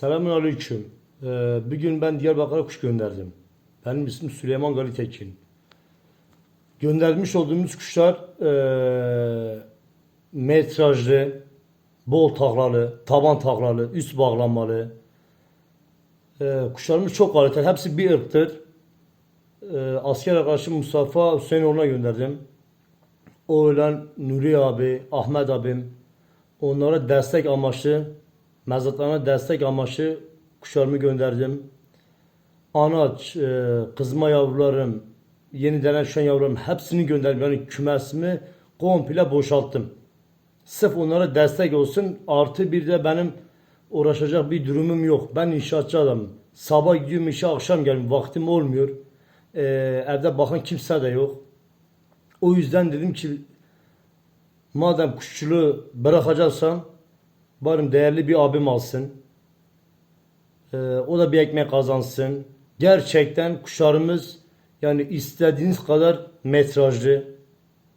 Selamun Aleyküm. Ee, bugün ben Diyarbakır'a kuş gönderdim. Benim ismim Süleyman Gali Tekin. Göndermiş olduğumuz kuşlar ee, metrajlı, bol taklalı, taban taklalı, üst bağlanmalı. Ee, kuşlarımız çok kaliteli. Hepsi bir ırktır. Ee, asker arkadaşım Mustafa Hüseyinoğlu'na gönderdim. Oğlan Nuri abi, Ahmet abim, onlara destek amaçlı, mezatlarına destek amaçlı kuşlarımı gönderdim. Anaç, e, kızma yavrularım, yeniden düşen yavrularım hepsini gönderdim. Yani kümesimi komple boşalttım. Sırf onlara destek olsun. Artı bir de benim uğraşacak bir durumum yok. Ben inşaatçı adamım. Sabah gidiyorum işe akşam geliyorum. Vaktim olmuyor. E, evde bakan kimse de yok. O yüzden dedim ki madem kuşçuluğu bırakacaksam bari değerli bir abim alsın. Ee, o da bir ekmek kazansın. Gerçekten kuşlarımız yani istediğiniz kadar metrajlı.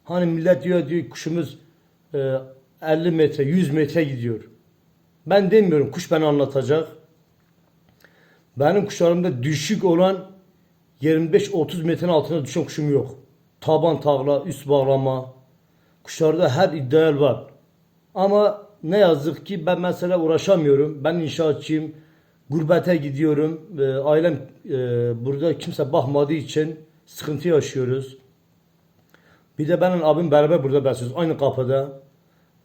Hani millet diyor diyor kuşumuz e, 50 metre 100 metre gidiyor. Ben demiyorum kuş beni anlatacak. Benim kuşlarımda düşük olan 25-30 metrenin altına düşen kuşum yok. Taban tağla, üst bağlama. Kuşlarda her ideal var. Ama ne yazık ki ben mesela uğraşamıyorum. Ben inşaatçıyım. Gurbete gidiyorum. Ee, ailem e, burada kimse bakmadığı için sıkıntı yaşıyoruz. Bir de benim abim beraber burada besliyoruz. Aynı kapıda.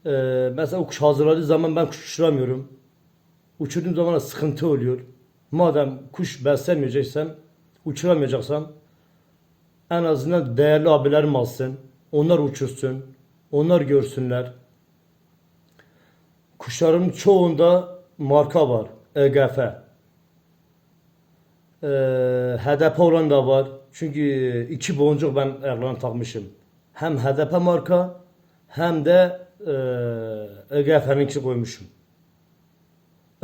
Ee, mesela o kuş hazırladığı zaman ben kuş uçuramıyorum. Uçurduğum zaman sıkıntı oluyor. Madem kuş beslemeyeceksem, uçuramayacaksam en azından değerli abilerim alsın. Onlar uçursun. Onlar görsünler. Kuşların çoğunda marka var. EGF. Ee, HDP olan da var. Çünkü iki boncuk ben ayaklarına takmışım. Hem HDP marka hem de e, EGF'ninkisi koymuşum.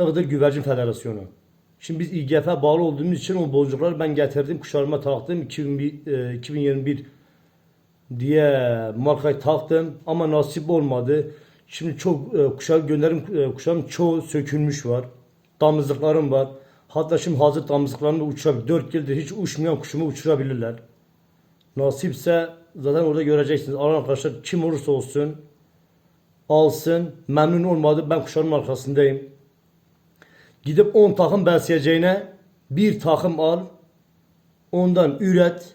Iğdır Güvercin Federasyonu. Şimdi biz İGF bağlı olduğumuz için o boncukları ben getirdim kuşlarıma taktım 2001, e, 2021 diye markayı taktım ama nasip olmadı. Şimdi çok e, kuşlar gönderim e, kuşlarım çoğu sökülmüş var. Damızlıklarım var. Hatta şimdi hazır damızlıklarımı da uçurabilir. 4 yıldır hiç uçmayan kuşumu uçurabilirler. Nasipse zaten orada göreceksiniz. Alan arkadaşlar kim olursa olsun alsın. Memnun olmadı ben kuşların arkasındayım. Gidip 10 takım besleyeceğine bir takım al. Ondan üret.